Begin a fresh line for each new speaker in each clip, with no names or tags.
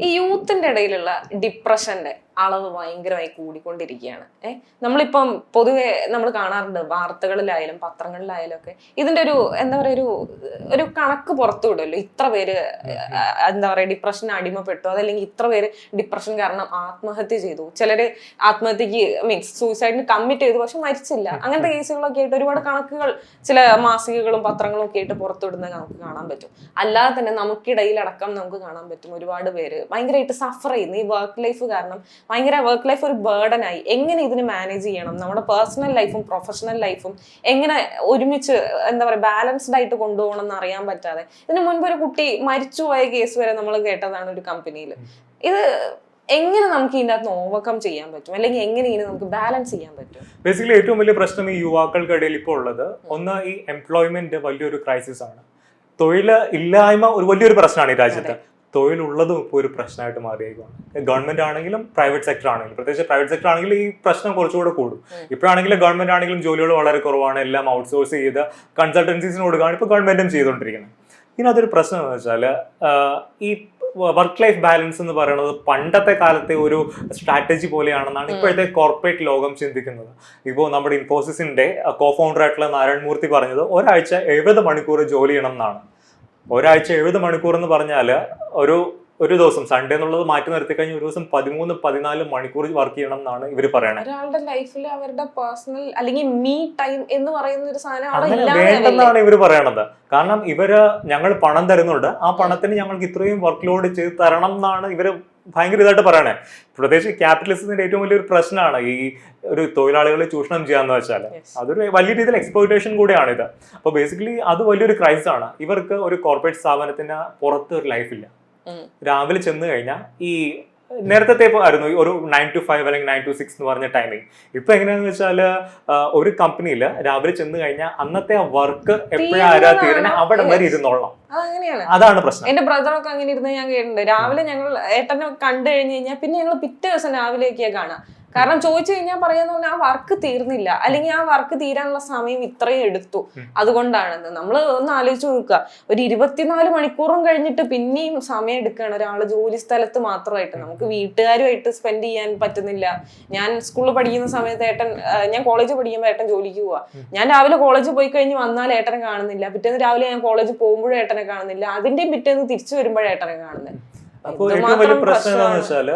ഈ യൂത്തിന്റെ ഇടയിലുള്ള ഡിപ്രഷന്റെ അളവ് ഭയങ്കരമായി കൂടിക്കൊണ്ടിരിക്കുകയാണ്. ഏഹ് നമ്മളിപ്പം പൊതുവെ നമ്മൾ കാണാറുണ്ട് വാർത്തകളിലായാലും പത്രങ്ങളിലായാലും ഒക്കെ ഇതിന്റെ ഒരു എന്താ പറയുക ഒരു ഒരു കണക്ക് പുറത്തു വിടുമല്ലോ. ഇത്ര പേര് എന്താ പറയുക ഡിപ്രഷൻ അടിമപ്പെട്ടു. അതല്ലെങ്കിൽ ഇത്ര പേര് ഡിപ്രഷൻ കാരണം ആത്മഹത്യ ചെയ്തു. ചിലര് ആത്മഹത്യക്ക് മീൻസ് സൂയിസൈഡിന് കമ്മിറ്റ് ചെയ്തു പക്ഷെ മരിച്ചില്ല. അങ്ങനത്തെ കേസുകളൊക്കെ ആയിട്ട് ഒരുപാട് കണക്കുകൾ ചില മാസികകളും പത്രങ്ങളും ഒക്കെ ആയിട്ട് പുറത്തുവിടുന്നത് നമുക്ക് കാണാൻ പറ്റും. അല്ലാതെ തന്നെ നമുക്കിടയിൽ അടക്കം നമുക്ക് കാണാൻ പറ്റും ഒരുപാട് പേര് ഭയങ്കരമായിട്ട് സഫർ ചെയ്യുന്നു. ഈ വർക്ക് ലൈഫ് കാരണം ഭയങ്കര വർക്ക് ലൈഫ് ഒരു ബേർഡനായി എങ്ങനെ ഇതിന് മാനേജ് ചെയ്യണം? നമ്മുടെ പേഴ്സണൽ ലൈഫും പ്രൊഫഷണൽ ലൈഫും എങ്ങനെ ഒരുമിച്ച് എന്താ പറയുക ബാലൻസ്ഡ് ആയിട്ട് കൊണ്ടുപോകണം എന്ന് അറിയാൻ പറ്റാതെ. ഇതിന് മുൻപ് ഒരു കുട്ടി മരിച്ചുപോയ കേസ് വരെ നമ്മൾ കേട്ടതാണ് ഒരു കമ്പനിയിൽ ഇത് എങ്ങനെ നമുക്ക് ഇതിന്റെ അകത്ത് ഓവർകം ചെയ്യാൻ പറ്റും? അല്ലെങ്കിൽ എങ്ങനെ ഇതിനെ നമുക്ക് ബാലൻസ് ചെയ്യാൻ പറ്റും?
ബേസിക്കലി ഏറ്റവും വലിയ പ്രശ്നം ഈ യുവാക്കൾക്കിടയിൽ ഇപ്പോൾ ഉള്ളത് ഒന്ന് ഈ എംപ്ലോയ്മെന്റ് വലിയൊരു ക്രൈസിസ് ആണ്. തൊഴിൽ ഇല്ലായ്മ ഒരു വലിയൊരു പ്രശ്നമാണ് ഈ രാജ്യത്ത്. തൊഴിലുള്ളതും ഇപ്പോൾ ഒരു പ്രശ്നമായിട്ട് മാറിയേക്കുവാണ് ഗവൺമെന്റ് ആണെങ്കിലും പ്രൈവറ്റ് സെക്ടർ ആണെങ്കിലും പ്രത്യേകിച്ച് പ്രൈവറ്റ് സെക്ടർ ആണെങ്കിലും ഈ പ്രശ്നം കുറച്ചുകൂടെ കൂടും. ഇപ്പോഴാണെങ്കിലും ഗവൺമെന്റ് ആണെങ്കിലും ജോലികൾ വളരെ കുറവാണ് എല്ലാം ഔട്ട്സോഴ്സ് ചെയ്ത് കൺസൾട്ടൻസീസിന് കൊടുക്കുകയാണ് ഇപ്പോൾ ഗവൺമെന്റും ചെയ്തുകൊണ്ടിരിക്കുന്നത്. ഇതിനകത്തൊരു പ്രശ്നം എന്ന് വെച്ചാൽ ഈ വർക്ക് ലൈഫ് ബാലൻസ് എന്ന് പറയുന്നത് പണ്ടത്തെ കാലത്തെ ഒരു സ്ട്രാറ്റജി പോലെയാണെന്നാണ് ഇപ്പോഴത്തെ കോർപ്പറേറ്റ് ലോകം ചിന്തിക്കുന്നത്. ഇപ്പോൾ നമ്മുടെ ഇൻഫോസിസിന്റെ കോ ഫൗണ്ടർ ആയിട്ടുള്ള നാരായൺ മൂർത്തി പറഞ്ഞത് ഒരാഴ്ച എഴുപത് മണിക്കൂർ ജോലി ചെയ്യണം എന്നാണ്. ഒരാഴ്ച എഴുപത് മണിക്കൂർ എന്ന് പറഞ്ഞാൽ ഒരു ഒരു ദിവസം സൺഡേ എന്നുള്ളത് മാറ്റി നിർത്തി കഴിഞ്ഞാൽ ഒരു ദിവസം പതിമൂന്ന് പതിനാല് മണിക്കൂർ വർക്ക് ചെയ്യണം എന്നാണ് ഇവർ പറയുന്നത്
ഒരാളുടെ ലൈഫിൽ അവരുടെ പേഴ്സണൽ അല്ലെങ്കിൽ മീ ടൈം എന്ന് പറയുന്ന ഒരു സാധനം
വേണ്ടെന്നാണ് ഇവർ പറയണത്. കാരണം ഇവർ ഞങ്ങൾ പണം തരുന്നുണ്ട്. ആ പണത്തിന് ഞങ്ങൾക്ക് ഇത്രയും വർക്ക് ലോഡ് ചെയ്ത് തരണം എന്നാണ് ഇവർ ഭയങ്കര ഇതായിട്ട് പറയണേ. പ്രത്യേകിച്ച് ക്യാപിറ്റലിസത്തിന്റെ ഏറ്റവും വലിയൊരു പ്രശ്നമാണ് ഈ ഒരു തൊഴിലാളികളെ ചൂഷണം ചെയ്യാന്ന് വെച്ചാൽ അതൊരു വലിയ രീതിയിൽ എക്സ്പ്ലോയിറ്റേഷൻ കൂടിയാണ് ഇത്. അപ്പോൾ ബേസിക്കലി അത് വലിയൊരു ക്രൈസ് ആണ്. ഇവർക്ക് ഒരു കോർപ്പറേറ്റ് സ്ഥാപനത്തിന് പുറത്ത് ഒരു ലൈഫില്ല
ഇല്ല.
രാവിലെ ചെന്ന് കഴിഞ്ഞാൽ ഈ നേരത്തെ ഇപ്പോൾ ആയിരുന്നു ഒരു നയൻ ടു ഫൈവ് അല്ലെങ്കിൽ നയൻ ടു സിക്സ് എന്ന് പറഞ്ഞ ടൈമിംഗ് ഇപ്പൊ എങ്ങനെയാണെന്ന് വെച്ചാൽ ഒരു കമ്പനിയിൽ രാവിലെ ചെന്ന് കഴിഞ്ഞാൽ അന്നത്തെ ആ വർക്ക് എപ്പോഴാരാ തീരണേ അവിടെ വരെ. ഇരുന്നോളാം അതാണ് പ്രശ്നം.
എന്റെ ബ്രദറൊക്കെ അങ്ങനെ ഇരുന്ന് ഞാൻ കേട്ടിട്ടുണ്ട്. രാവിലെ ഞങ്ങൾ ഏട്ടനെ കണ്ടു കഴിഞ്ഞു കഴിഞ്ഞാൽ പിന്നെ ഞങ്ങൾ പിറ്റേ ദിവസം രാവിലെയൊക്കെയാണ് കാണാം. കാരണം ചോദിച്ചു കഴിഞ്ഞാൽ പറയാന്ന് പറഞ്ഞാൽ ആ വർക്ക് തീർന്നില്ല. അല്ലെങ്കിൽ ആ വർക്ക് തീരാനുള്ള സമയം ഇത്രയും എടുത്തു. അതുകൊണ്ടാണെന്ന് നമ്മൾ ഒന്ന് ആലോചിച്ച് നോക്കുക. ഒരു ഇരുപത്തിനാല് മണിക്കൂറും കഴിഞ്ഞിട്ട് പിന്നെയും സമയം എടുക്കുകയാണ് ഒരാൾ ജോലി സ്ഥലത്ത് മാത്രമായിട്ട്. നമുക്ക് വീട്ടുകാരുമായിട്ട് സ്പെൻഡ് ചെയ്യാൻ പറ്റുന്നില്ല. ഞാൻ സ്കൂളിൽ പഠിക്കുന്ന സമയത്ത് ഏട്ടൻ ഞാൻ കോളേജ് പഠിക്കുമ്പോൾ ഏട്ടൻ ജോലിക്ക് പോവാ. ഞാൻ രാവിലെ കോളേജിൽ പോയി കഴിഞ്ഞ് വന്നാൽ ഏട്ടനെ കാണുന്നില്ല. പിറ്റേന്ന് രാവിലെ ഞാൻ കോളേജിൽ പോകുമ്പോഴും ഏട്ടനെ കാണുന്നില്ല. അതിന്റെയും പിറ്റേന്ന് തിരിച്ചു വരുമ്പോഴേ ഏട്ടനെ കാണുന്നത്.
അപ്പോൾ ഏറ്റവും വലിയ പ്രശ്നം എന്താണെന്ന് വെച്ചാൽ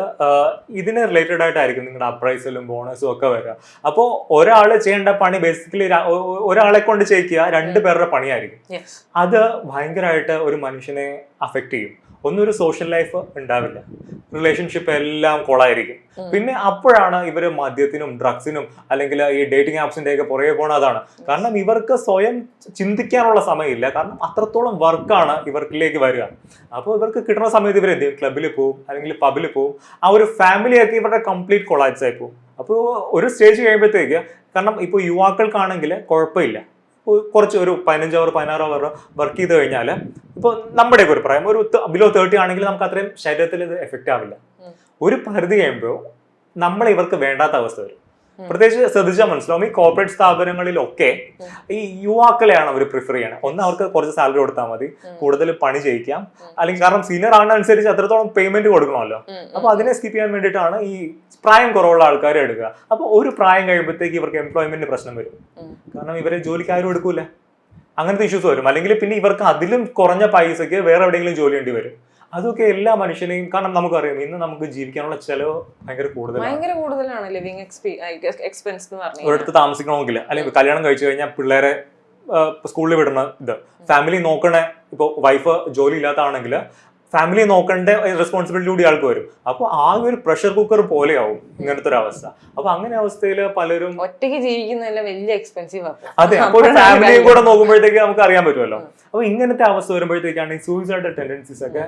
ഇതിന് റിലേറ്റഡ് ആയിട്ടായിരിക്കും നിങ്ങളുടെ അപ്രൈസലും ബോണസും ഒക്കെ വരിക അപ്പോൾ ഒരാൾ ചെയ്യേണ്ട പണി ബേസിക്കലി ഒരാളെ കൊണ്ട് ചെയ്യിക്കുക രണ്ട് പേരുടെ പണിയായിരിക്കും. അത് ഭയങ്കരമായിട്ട് ഒരു മനുഷ്യനെ അഫക്റ്റ് ചെയ്യും. ഒന്നും ഒരു സോഷ്യൽ ലൈഫ് ഉണ്ടാവില്ല. റിലേഷൻഷിപ്പ് എല്ലാം കൊളായിരിക്കും. പിന്നെ അപ്പോഴാണ് ഇവർ മദ്യത്തിനും ഡ്രഗ്സിനും അല്ലെങ്കിൽ ഈ ഡേറ്റിംഗ് ആപ്സിന്റെ ഒക്കെ പുറകെ പോണതാണ് കാരണം ഇവർക്ക് സ്വയം ചിന്തിക്കാനുള്ള സമയമില്ല. കാരണം അത്രത്തോളം വർക്കാണ് ഇവർക്കിലേക്ക് വരിക. അപ്പോൾ ഇവർക്ക് കിട്ടുന്ന സമയത്ത് ഇവർ എന്ത് ചെയ്യും? ക്ലബിൽ പോകും അല്ലെങ്കിൽ പബിൽ പോകും ആ ഒരു ഫാമിലിയൊക്കെ ഇവരുടെ കംപ്ലീറ്റ് കൊളാപ്സ് ആയി പോകും. അപ്പോൾ ഒരു സ്റ്റേജ് കഴിയുമ്പോഴത്തേക്ക് കാരണം ഇപ്പോൾ യുവാക്കൾക്കാണെങ്കിൽ കുഴപ്പമില്ല. കുറച്ച് ഒരു പതിനഞ്ച് അവർ പതിനാറ് അവർ വർക്ക് ചെയ്ത് കഴിഞ്ഞാൽ ഇപ്പോൾ നമ്മുടെ ഒരു പ്രായം ഒരു ബിലോ തേർട്ടി ആണെങ്കിൽ നമുക്ക് അത്രയും ശരീരത്തിൽ ഇത് എഫക്റ്റ് ആവില്ല. ഒരു പരിധി കഴിയുമ്പോൾ നമ്മൾ ഇവർക്ക് വേണ്ടാത്ത അവസ്ഥ വരും. പ്രത്യേകിച്ച് ശ്രദ്ധിച്ചാൽ മനസ്സിലാവും ഈ കോർപ്പറേറ്റ് സ്ഥാപനങ്ങളിലൊക്കെ ഈ യുവാക്കളെയാണ് അവർ പ്രിഫർ ചെയ്യണം. ഒന്ന് അവർക്ക് കുറച്ച് സാലറി കൊടുത്താൽ മതി കൂടുതൽ പണി ചെയ്യിക്കാം. അല്ലെങ്കിൽ കാരണം സീനിയർ ആണെന്നനുസരിച്ച് അത്രത്തോളം പേയ്മെന്റ് കൊടുക്കണമല്ലോ. അപ്പൊ അതിനെ സ്കിപ്പ് ചെയ്യാൻ വേണ്ടിയിട്ടാണ് ഈ പ്രായം കുറവുള്ള ആൾക്കാരെ എടുക്കുക. അപ്പൊ ഒരു പ്രായം കഴിയുമ്പോഴത്തേക്ക് ഇവർക്ക് എംപ്ലോയ്മെന്റ് പ്രശ്നം വരും. കാരണം ഇവരെ ജോലിക്ക് ആരും എടുക്കൂല. അങ്ങനത്തെ ഇഷ്യൂസ് വരും. അല്ലെങ്കിൽ പിന്നെ ഇവർക്ക് അതിലും കുറഞ്ഞ പൈസയ്ക്ക് വേറെ എവിടെയെങ്കിലും ജോലി ചെയ്യേണ്ടി വരും. അതൊക്കെ എല്ലാ മനുഷ്യനെയും കാരണം നമുക്കറിയാം ഇന്ന് നമുക്ക് ജീവിക്കാനുള്ള ചെലവ് ഭയങ്കര കൂടുതലാണ്.
ഭയങ്കര കൂടുതലാണ് ലിവിങ് എക്സ്പെൻസ് എന്ന് പറഞ്ഞു
ഒരിടത്ത് താമസിക്കണമെങ്കിൽ അല്ലെങ്കിൽ കല്യാണം കഴിച്ചു കഴിഞ്ഞാൽ പിള്ളേരെ സ്കൂളിൽ വിടണ ഇത്. ഫാമിലി നോക്കണ ഇപ്പോൾ വൈഫ് ജോലി ഇല്ലാത്തതാണെങ്കിൽ ഫാമിലി നോക്കേണ്ട റെസ്പോൺസിബിലിറ്റി കൂടി ആൾക്ക് വരും. അപ്പോൾ ആ ഒരു പ്രഷർ കുക്കർ പോലെയാവും ഇങ്ങനത്തെ ഒരു അവസ്ഥ. അപ്പൊ അങ്ങനെ അവസ്ഥയിൽ പലരും
ഒറ്റയ്ക്ക് ജീവിക്കുന്നതല്ല വലിയ എക്സ്പെൻസീവ്
അതെ അപ്പോൾ ഫാമിലിയും കൂടെ നോക്കുമ്പോഴത്തേക്ക് നമുക്ക് അറിയാൻ പറ്റുമല്ലോ അപ്പൊ ഇങ്ങനത്തെ അവസ്ഥ വരുമ്പോഴത്തേക്കാണ് ഈ സൂയിസൈഡ് ടെൻഡൻസീസ് ഒക്കെ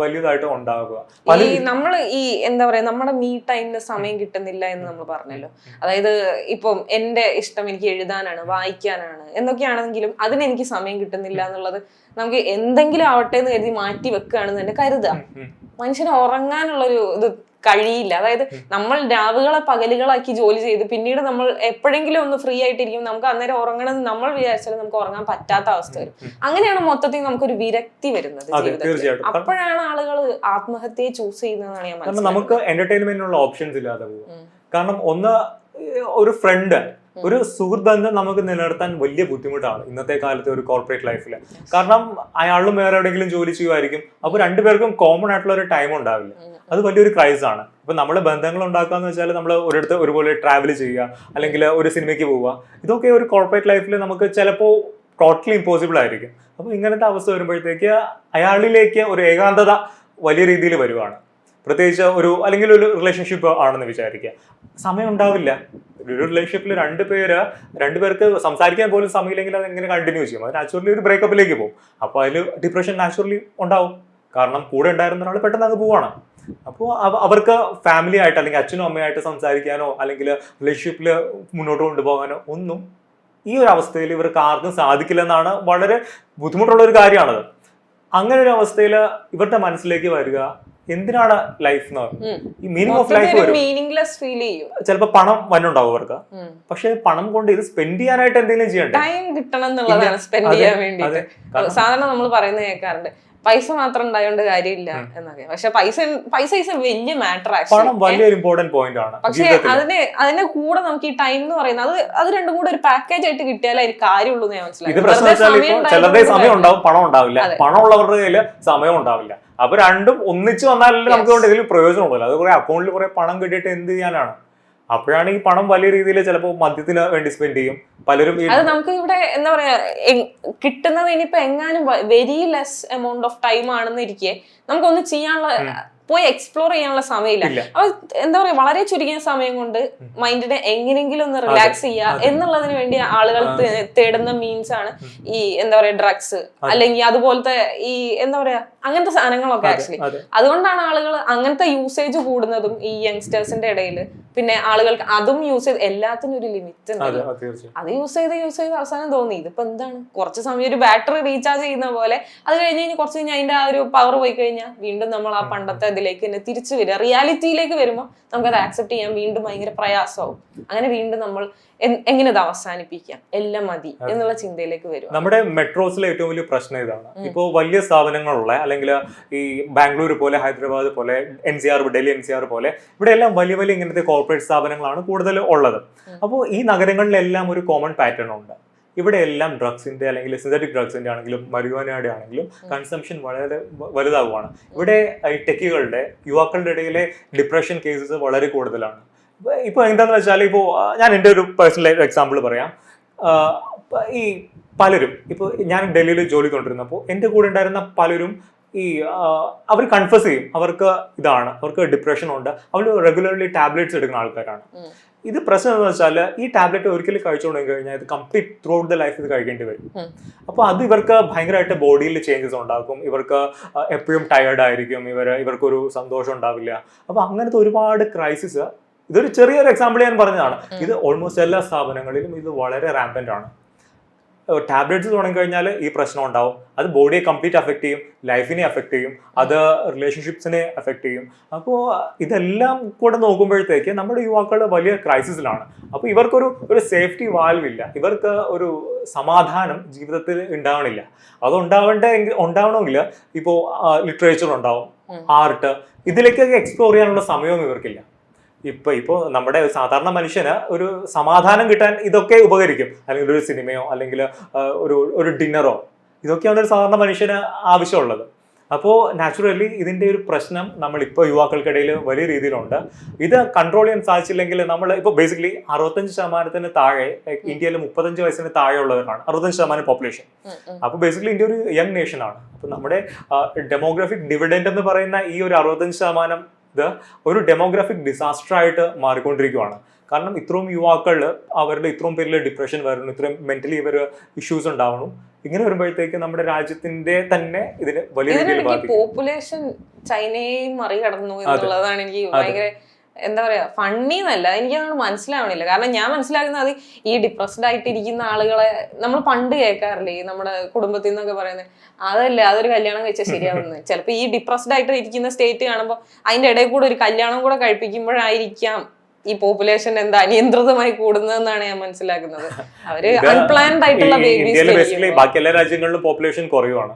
വലിയതായിട്ട് ഉണ്ടാകുക
ഈ നമ്മൾ ഈ എന്താ പറയാ നമ്മുടെ മീ ടൈമിന് സമയം കിട്ടുന്നില്ല എന്ന് നമ്മൾ പറഞ്ഞല്ലോ. അതായത് ഇപ്പം എന്റെ ഇഷ്ടം എനിക്ക് എഴുതാനാണ് വായിക്കാനാണ് എന്നൊക്കെയാണെങ്കിലും അതിന് എനിക്ക് സമയം കിട്ടുന്നില്ല എന്നുള്ളത് നമുക്ക് എന്തെങ്കിലും ആവട്ടെ എന്ന് കരുതി മാറ്റി വെക്കുകയാണെന്ന് തന്നെ കരുതുക. മനുഷ്യന് ഉറങ്ങാനുള്ള ഒരു ഇത് കഴിയില്ല. അതായത് നമ്മൾ രാവുകളെ പകലുകളാക്കി ജോലി ചെയ്ത് പിന്നീട് നമ്മൾ എപ്പോഴെങ്കിലും ഒന്ന് ഫ്രീ ആയിട്ടിരിക്കും. നമുക്ക് അന്നേരം ഉറങ്ങണം നമ്മൾ വിചാരിച്ചാലും നമുക്ക് ഉറങ്ങാൻ പറ്റാത്ത അവസ്ഥ വരും. അങ്ങനെയാണ് മൊത്തത്തിൽ നമുക്കൊരു വിരക്തി വരുന്നത് ജീവിതത്തിൽ. അപ്പോഴാണ് ആളുകൾ ആത്മഹത്യയെ ചൂസ് ചെയ്യുന്നതെന്നാണ് ഞാൻ മനസ്സിലാക്കുന്നത്.
നമുക്ക് എന്റർടൈൻമെന്റിനുള്ള ഓപ്ഷൻസ് ഇല്ലാതെ പോകും കാരണം ഒന്ന് ഒരു ഫ്രണ്ട് ഒരു സുഹൃത്ത് ബന്ധം നമുക്ക് നിലനിർത്താൻ വലിയ ബുദ്ധിമുട്ടാണ് ഇന്നത്തെ കാലത്തെ ഒരു കോർപ്പറേറ്റ് ലൈഫിൽ കാരണം അയാളും വേറെ എവിടെയെങ്കിലും ജോലി ചെയ്യുമായിരിക്കും. അപ്പോൾ രണ്ടുപേർക്കും കോമൺ ആയിട്ടുള്ള ഒരു ടൈം ഉണ്ടാവില്ല. അത് വലിയൊരു ക്രൈസ് ആണ്. ഇപ്പൊ നമ്മൾ ബന്ധങ്ങൾ ഉണ്ടാക്കുക എന്ന് വെച്ചാൽ നമ്മൾ ഒരിടത്ത് ഒരുപോലെ ട്രാവൽ ചെയ്യുക അല്ലെങ്കിൽ ഒരു സിനിമയ്ക്ക് പോവുക. ഇതൊക്കെ ഒരു കോർപ്പറേറ്റ് ലൈഫിൽ നമുക്ക് ചിലപ്പോൾ ടോട്ടലി ഇമ്പോസിബിൾ ആയിരിക്കും. അപ്പൊ ഇങ്ങനത്തെ അവസ്ഥ വരുമ്പോഴത്തേക്ക് അയാളിലേക്ക് ഒരു ഏകാന്തത വലിയ രീതിയിൽ വരുവാണ്. പ്രത്യേകിച്ച് ഒരു അല്ലെങ്കിൽ ഒരു റിലേഷൻഷിപ്പ് ആണെന്ന് വിചാരിക്കുക. സമയം ഉണ്ടാവില്ല. ഒരു റിലേഷൻഷിപ്പിൽ രണ്ട് പേര് രണ്ടുപേർക്ക് സംസാരിക്കാൻ പോലും സമയമില്ലെങ്കിൽ അത് എങ്ങനെ കണ്ടിന്യൂ ചെയ്യും? അത് നാച്ചുറലി ഒരു ബ്രേക്കപ്പിലേക്ക് പോകും. അപ്പോൾ അതിൽ ഡിപ്രഷൻ നാച്ചുറലി ഉണ്ടാവും. കാരണം കൂടെ ഉണ്ടായിരുന്ന ഒരാൾ പെട്ടെന്ന് അങ്ങ് പോവാണ്. അപ്പോൾ അവർക്ക് ഫാമിലി ആയിട്ട് അല്ലെങ്കിൽ അച്ഛനും അമ്മയായിട്ട് സംസാരിക്കാനോ അല്ലെങ്കിൽ റിലേഷൻഷിപ്പിൽ മുന്നോട്ട് കൊണ്ടുപോകാനോ ഒന്നും ഈ ഒരു അവസ്ഥയിൽ ഇവർക്ക് ആർക്കും സാധിക്കില്ലെന്നാണ് വളരെ ബുദ്ധിമുട്ടുള്ള ഒരു കാര്യമാണത്. അങ്ങനെ ഒരു അവസ്ഥയിൽ ഇവരുടെ മനസ്സിലേക്ക് വരിക എന്തിനാണ് ലൈഫ് എന്ന്. ഈ meaning of life
meaningless feel ചെയ്യും.
ചിലപ്പോൾ പണം വന്നുണ്ടാവും അവർക്ക്. പക്ഷെ പണം കൊണ്ട് ഇത് സ്പെൻഡ് ചെയ്യാനായിട്ട് എന്തെങ്കിലും ചെയ്യണ്ടേ?
ടൈം കിട്ടണം എന്നുള്ളതാണ് സ്പെൻഡ് ചെയ്യാൻ
വേണ്ടി
സാധാരണ നമ്മൾ പറയുന്നത് കേൾക്കാറുണ്ട് പൈസ മാത്രം ഉണ്ടായോണ്ട് കാര്യമില്ല എന്നൊക്കെ. പക്ഷെ പൈസ പൈസ ഈസ് വലിയ മാറ്റർ
പണം വലിയൊരു ഇമ്പോർട്ടന്റ് പോയിന്റ് ആണ്
പക്ഷെ
അതിനെ
അതിന് അതിന്റെ കൂടെ നമുക്ക് ഈ ടൈം എന്ന് പറയുന്നത് അത് അത് രണ്ടും കൂടെ ഒരു പാക്കേജ് ആയിട്ട് കിട്ടിയാലേ അതിന് കാര്യമുള്ളൂ ഞാൻ മനസ്സിലായി
ചിലരുടെ സമയം ഉണ്ടാവും പണം ഉണ്ടാവില്ല. പണം ഉള്ളവരുടെ കയ്യിൽ സമയം ഉണ്ടാവില്ല. അപ്പൊ രണ്ടും ഒന്നിച്ച് വന്നാലല്ലേ നമുക്ക് കൊണ്ട് ഇതിൽ പ്രയോജനം ഉള്ളൂ. അത് കുറെ അക്കൗണ്ടിൽ കുറെ പണം കിട്ടിയിട്ട് എന്ത് ചെയ്യാനാണ്? അപ്പോഴാണ് ഈ പണം വലിയ രീതിയിൽ ചിലപ്പോൾ മദ്യത്തിന് വേണ്ടി സ്പെൻഡ് ചെയ്യും. പലരും
അത് നമുക്ക് ഇവിടെ എന്താ പറയാ കിട്ടുന്നത് ഇനിയിപ്പോ എങ്ങാനും very less amount of time ആണെന്നിരിക്കെ നമുക്കൊന്ന് ചെയ്യാനുള്ള പോയി എക്സ്പ്ലോർ ചെയ്യാനുള്ള സമയമില്ല. അപ്പൊ എന്താ പറയാ വളരെ ചുരുങ്ങിയ സമയം കൊണ്ട് മൈൻഡിനെ എങ്ങനെങ്കിലും ഒന്ന് റിലാക്സ് ചെയ്യുക. എന്നുള്ളതിന് വേണ്ടി ആളുകൾ തേടുന്ന മീൻസ് ആണ് ഈ എന്താ പറയാ ഡ്രഗ്സ് അല്ലെങ്കിൽ അതുപോലത്തെ ഈ എന്താ പറയാ അങ്ങനത്തെ സാധനങ്ങളൊക്കെ ആക്ച്വലി അതുകൊണ്ടാണ് ആളുകൾ അങ്ങനത്തെ യൂസേജ് കൂടുന്നതും ഈ യങ്സ്റ്റേഴ്സിന്റെ ഇടയിൽ പിന്നെ ആളുകൾക്ക് അതും യൂസ് ചെയ്ത് എല്ലാത്തിനും ഒരു ലിമിറ്റ് ഉണ്ട്
അതെ
യൂസ് ചെയ്ത് യൂസ് ചെയ്ത് അവസാനം തോന്നി. ഇതിപ്പോ എന്താണ്? കുറച്ച് സമയം ഒരു ബാറ്ററി റീചാർജ് ചെയ്യുന്ന പോലെ അത് കഴിഞ്ഞ് കഴിഞ്ഞ് കുറച്ച് കഴിഞ്ഞ് അതിന്റെ ആ ഒരു പവർ പോയി കഴിഞ്ഞാൽ വീണ്ടും നമ്മൾ ആ പണ്ടത്തെ ഇതിലേക്ക് തന്നെ തിരിച്ചു വരിക റിയാലിറ്റിയിലേക്ക് വരുമ്പോൾ നമുക്കത് ആക്സെപ്റ്റ് ചെയ്യാൻ വീണ്ടും ഭയങ്കര പ്രയാസമാവും. അങ്ങനെ വീണ്ടും നമ്മൾ എങ്ങനെ ഇത് അവസാനിപ്പിക്കാം? എല്ലാം മതി എന്നുള്ള ചിന്തയിലേക്ക് വരും
നമ്മുടെ മെട്രോസിലെ ഏറ്റവും വലിയ പ്രശ്നം ഇതാണ്. ഇപ്പോൾ വലിയ സ്ഥാപനങ്ങളുള്ള അല്ലെങ്കിൽ ഈ ബാംഗ്ലൂർ പോലെ ഹൈദരാബാദ് പോലെ N C R Delhi N C R പോലെ ഇവിടെ എല്ലാം വലിയ വലിയ ഇങ്ങനത്തെ കോർപ്പറേറ്റ് സ്ഥാപനങ്ങളാണ് കൂടുതൽ ഉള്ളത്. അപ്പോൾ ഈ നഗരങ്ങളിലെല്ലാം ഒരു കോമൺ പാറ്റേൺ ഉണ്ട്. ഇവിടെ എല്ലാം ഡ്രഗ്സിന്റെ അല്ലെങ്കിൽ സിന്തറ്റിക് ഡ്രഗ്സിന്റെ ആണെങ്കിലും മരുവാനയുടെ ആണെങ്കിലും കൺസംഷൻ വളരെ വലുതാവുകയാണ് ഇവിടെ ടെക്കുകളുടെ യുവാക്കളുടെ ഇടയിലെ ഡിപ്രഷൻ കേസസ് വളരെ കൂടുതലാണ്. ഇപ്പൊ- എന്താണെന്ന് എന്താന്ന് വെച്ചാൽ ഇപ്പോൾ ഞാൻ എന്റെ ഒരു പേഴ്സണൽ എക്സാമ്പിൾ പറയാം. ഈ പലരും ഇപ്പോൾ ഞാൻ ഡൽഹിയിൽ ജോലി കൊണ്ടിരുന്നപ്പോൾ എന്റെ കൂടെ ഉണ്ടായിരുന്ന പലരും ഈ അവർ കൺഫസ് ചെയ്യും. അവർക്ക് ഇതാണ് അവർക്ക് ഡിപ്രഷൻ ഉണ്ട്. അവർ റെഗുലർലി ടാബ്ലറ്റ്സ് എടുക്കുന്ന ആൾക്കാരാണ്. ഇത് പ്രശ്നം എന്ന് വെച്ചാൽ ഈ ടാബ്ലറ്റ് ഒരിക്കലും കഴിച്ചുകൊണ്ടു കഴിഞ്ഞാൽ ഇത് complete throughout the life ഇത് കഴിക്കേണ്ടി വരും. അപ്പോൾ അത് ഇവർക്ക് ഭയങ്കരമായിട്ട് ബോഡിയിൽ ചേഞ്ചസ് ഉണ്ടാക്കും. ഇവർക്ക് എപ്പോഴും ടയേർഡ് ആയിരിക്കും. ഇവർ ഇവർക്കൊരു സന്തോഷം ഉണ്ടാവില്ല. അപ്പോൾ അങ്ങനത്തെ ഒരുപാട് ക്രൈസിസ് ഇതൊരു ചെറിയൊരു എക്സാമ്പിൾ ഞാൻ പറഞ്ഞതാണ്. ഇത് ഓൾമോസ്റ്റ് എല്ലാ സ്ഥാപനങ്ങളിലും ഇത് വളരെ റാമ്പന്റ് ആണ്. ടാബ്ലറ്റ്സ് തുടങ്ങിക്കഴിഞ്ഞാൽ ഈ പ്രശ്നം ഉണ്ടാവും. അത് ബോഡിയെ കംപ്ലീറ്റ് അഫക്റ്റ് ചെയ്യും ലൈഫിനെ അഫക്റ്റ് ചെയ്യും അത് റിലേഷൻഷിപ്സിനെ അഫക്റ്റ് ചെയ്യും. അപ്പോൾ ഇതെല്ലാം കൂടെ നോക്കുമ്പോഴത്തേക്ക് നമ്മുടെ യുവാക്കൾ വലിയ ക്രൈസിസിലാണ് അപ്പോൾ ഇവർക്കൊരു ഒരു സേഫ്റ്റി വാൽവ് ഇല്ല. ഇവർക്ക് ഒരു സമാധാനം ജീവിതത്തിൽ ഉണ്ടാവണില്ല. അത് ഉണ്ടാവേണ്ട ഉണ്ടാവണമെങ്കിൽ ഇപ്പോൾ ലിറ്ററേച്ചർ ഉണ്ടാവും ആർട്ട് ഇതിലേക്കൊക്കെ എക്സ്പ്ലോർ ചെയ്യാനുള്ള സമയവും ഇവർക്കില്ല. ഇപ്പൊ ഇപ്പോ നമ്മുടെ സാധാരണ മനുഷ്യന് ഒരു സമാധാനം കിട്ടാൻ ഇതൊക്കെ ഉപകരിക്കും. അല്ലെങ്കിൽ ഒരു സിനിമയോ അല്ലെങ്കിൽ ഒരു ഒരു ഡിന്നറോ. ഇതൊക്കെയാണ് ഒരു സാധാരണ മനുഷ്യന് ആവശ്യമുള്ളത്. അപ്പോൾ നാച്ചുറലി ഇതിന്റെ ഒരു പ്രശ്നം നമ്മൾ ഇപ്പോൾ യുവാക്കൾക്കിടയിൽ വലിയ രീതിയിലുണ്ട്. ഇത് കൺട്രോൾ ചെയ്യാൻ സാധിച്ചില്ലെങ്കിൽ നമ്മൾ ഇപ്പോൾ ബേസിക്കലി അറുപത്തഞ്ച് ശതമാനത്തിന് താഴെ ഇന്ത്യയിൽ മുപ്പത്തഞ്ച് വയസ്സിന് താഴെയുള്ളവരാണ്. അറുപത്തഞ്ച് ശതമാനം പോപ്പുലേഷൻ. അപ്പോൾ ബേസിക്കലി ഇന്ത്യ ഒരു യങ് നേഷൻ ആണ്. അപ്പോൾ നമ്മുടെ ഡെമോഗ്രാഫിക് ഡിവിഡൻഡ് എന്ന് പറയുന്ന ഈ ഒരു അറുപത്തഞ്ച് ശതമാനം ഇത് ഒരു ഡെമോഗ്രാഫിക് ഡിസാസ്റ്റർ ആയിട്ട് മാറിക്കൊണ്ടിരിക്കുകയാണ് കാരണം ഇത്രയും യുവാക്കൾ അവരുടെ ഇത്രയും പേരിൽ ഡിപ്രഷൻ വരുന്നു ഇത്രയും മെന്റലി ഇവർ ഇഷ്യൂസ് ഉണ്ടാവണം ഇങ്ങനെ വരുമ്പോഴത്തേക്ക് നമ്മുടെ രാജ്യത്തിന്റെ തന്നെ ഇതിന് വലിയ രീതിയിൽ
പോപ്പുലേഷൻ ചൈനയെയും മറികടന്നു എന്നുള്ളതാണ് എനിക്ക് ഭയങ്കര എന്താ പറയാ ഫണ്ണി എന്നല്ല. എനിക്ക് എനിക്കതൊന്നും മനസ്സിലാവണില്ല. കാരണം ഞാൻ മനസ്സിലാക്കുന്നത് അത് ഈ ഡിപ്രസ്ഡ് ആയിട്ടിരിക്കുന്ന ആളുകളെ നമ്മൾ പണ്ട് കേൾക്കാറില്ലേ? ഈ നമ്മുടെ കുടുംബത്തിൽ നിന്നൊക്കെ പറയുന്നത് അതല്ല അതൊരു കല്യാണം കഴിച്ചാൽ ശരിയാവുന്നത്. ചിലപ്പോൾ ഈ ഡിപ്രസ്ഡ് ആയിട്ട് ഇരിക്കുന്ന സ്റ്റേറ്റ് കാണുമ്പോൾ അതിന്റെ ഇടയിൽ കൂടെ ഒരു കല്യാണം കൂടെ കഴിപ്പിക്കുമ്പോഴായിരിക്കാം ഈ പോപ്പുലേഷൻ എന്താ അനിയന്ത്രിതമായി കൂടുന്നതെന്നാണ് ഞാൻ മനസ്സിലാക്കുന്നത്.
അവർ
അൺപ്ലാൻഡ് ആയിട്ടുള്ള ബേബീസ്
ബാക്കി എല്ലാ രാജ്യങ്ങളിലും പോപ്പുലേഷൻ കുറയുവാണ്.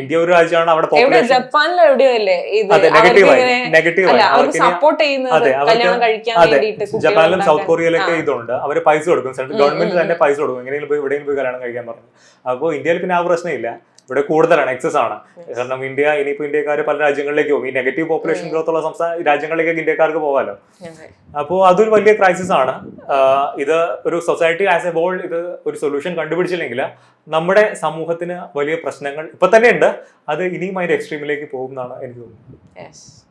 ഇന്ത്യ ഒരു രാജ്യമാണ് അവിടെ
ജപ്പാനിൽ എവിടെയോ അല്ലേ? ഇത് അവർക്ക് സപ്പോർട്ട് ചെയ്യുന്നത് കല്യാണം കഴിക്കാൻ വേണ്ടിയിട്ട്
ജപ്പാനിലും സൗത്ത്. കൊറിയയിലൊക്കെ ഇതുണ്ട്. അവർ പൈസ കൊടുക്കും. ഗവൺമെന്റ് തന്നെ പൈസ കൊടുക്കും. എങ്ങനെയെങ്കിലും പോയി എവിടെയും പോയി കല്യാണം കഴിക്കാൻ പറഞ്ഞു. അപ്പോൾ ഇന്ത്യയിൽ പിന്നെ ആ പ്രശ്നമില്ല. ഇവിടെ കൂടുതലാണ് എക്സസ് ആണ്. കാരണം ഇന്ത്യ ഇനിയിപ്പോ ഇന്ത്യക്കാർ പല രാജ്യങ്ങളിലേക്ക് പോകും. ഈ നെഗറ്റീവ് പോപ്പുലേഷൻ ഗ്രോത്ത് ഉള്ള സംസ്ഥാന രാജ്യങ്ങളിലേക്ക് ഇന്ത്യക്കാർക്ക് പോകാലോ. അപ്പോൾ അതൊരു വലിയ ക്രൈസിസ് ആണ്. ഇത് ഒരു സൊസൈറ്റി ആസ് എ ഹോൾ ഇത് ഒരു സൊല്യൂഷൻ കണ്ടുപിടിച്ചില്ലെങ്കിൽ നമ്മുടെ സമൂഹത്തിന് വലിയ പ്രശ്നങ്ങൾ ഇപ്പൊ തന്നെ ഉണ്ട്. അത് ഇനിയും അതിന്റെ എക്സ്ട്രീമിലേക്ക് പോകും എന്നാണ് എനിക്ക് തോന്നുന്നത്.